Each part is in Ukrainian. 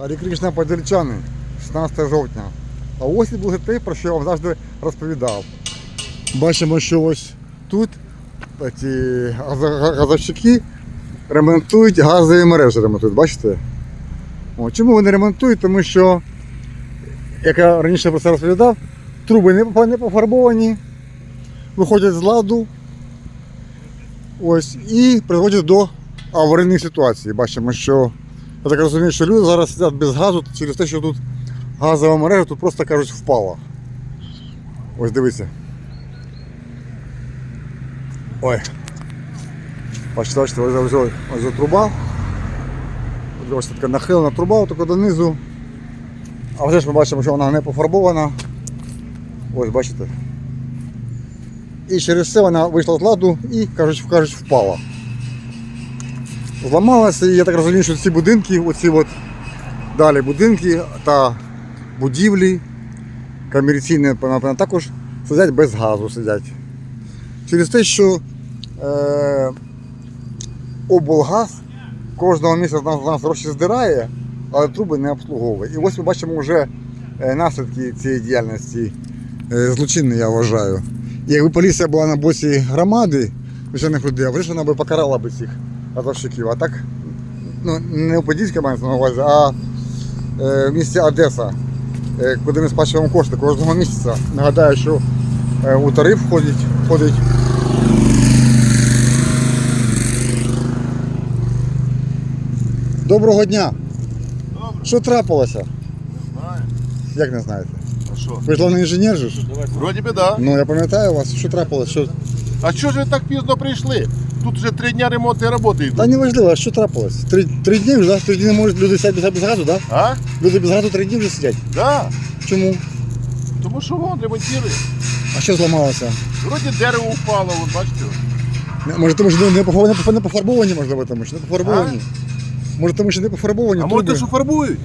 Гарі Кришна Подільчани, 16 жовтня. А ось і буде те, про що я вам завжди розповідав. Бачимо, що ось тут ці газовщики ремонтують газові мережі. Ремонтують, бачите? О, чому вони ремонтують? Тому що, як я раніше про це розповідав, труби не пофарбовані, виходять з ладу ось, і призводять до аварійних ситуацій. Бачимо, що я так розумію, що люди зараз сидять без газу через те, що тут газова мережа тут просто кажуть впала. Ось дивіться. Ой. Бачите, бачите, ось, ось, ось, труба. Ось така нахилена труба, отако донизу. А вже ж ми бачимо, що вона не пофарбована. Ось бачите. І через це вона вийшла з ладу і, кажуть, кажуть, впала. Зламалася, і я так розумію, що ці будинки, оці от далі будинки та будівлі комерційні, напевно, також сидять без газу сидять. Через те, що е, облгаз кожного місяця нас, нас гроші здирає, але труби не обслуговує. І ось ми бачимо вже е, наслідки цієї діяльності е, злочинні, я вважаю. І якби поліція була на боці громади, звичайних людей, а вона би покарала би цих газовщиків. А так, ну, не у Подільській мається на увазі, а е, в місті Одеса, е, куди ми сплачуємо кошти кожного місяця. Нагадаю, що е, у тариф входить, входить Доброго дня! Добре. Що трапилося? Не Знаю. Як не знаєте? А що? Ви ж головний інженер же? Вроді би да. Ну я пам'ятаю вас, що трапилося? Що... А що ж ви так пізно прийшли? Тут вже три дня ремонтні роботи йдуть. Та неважливо, а що трапилось? Три, три дні вже, да? Три дні не можуть люди сидять без, без газу, так? Да? А? Люди без газу три дні вже сидять. Да. Чому? Тому що вон ремонтують. А що зламалося? Вроді дерево впало, вон, бачите? Не- Може, тому що не, не, пофар- не, пофарбовані, можливо, тому що не пофарбовані. Може, тому що не пофарбовані. А труби. може, що фарбують?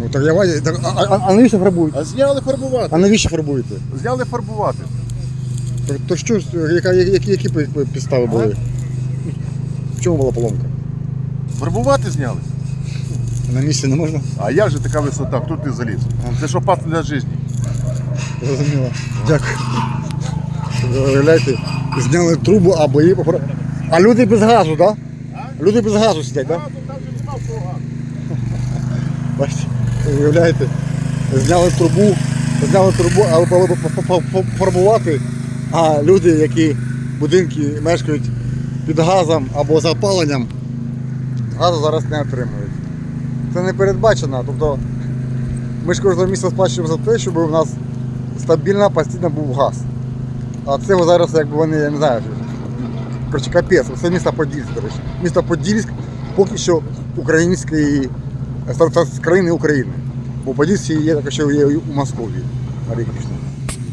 Ну так я вадя- так, а, а, а навіщо фарбують? А зняли фарбувати. А навіщо фарбуєте? Зняли фарбувати. То, що, яка, які, які підстави були? В чому була поломка? Фарбувати зняли. На місці не можна? А як же така висота? Тут ти заліз? Це що пас для життя. Зрозуміло. Дякую. Ви зняли трубу, або її попро... А люди без газу, так? Да? Люди без газу сидять, так? Да? Бачите, уявляєте, зняли трубу, зняли трубу, але було а люди, які будинки мешкають під газом або за опаленням, газу зараз не отримують. Це не передбачено. Тобто ми ж кожного місяця сплачуємо за те, щоб у нас стабільно постійно був газ. А це зараз, якби вони, я не знаю, коротше, капець, це місто Подільськ, до речі. Місто Подільськ поки що української з країни України. Бо Подільські є також, є у Кришна.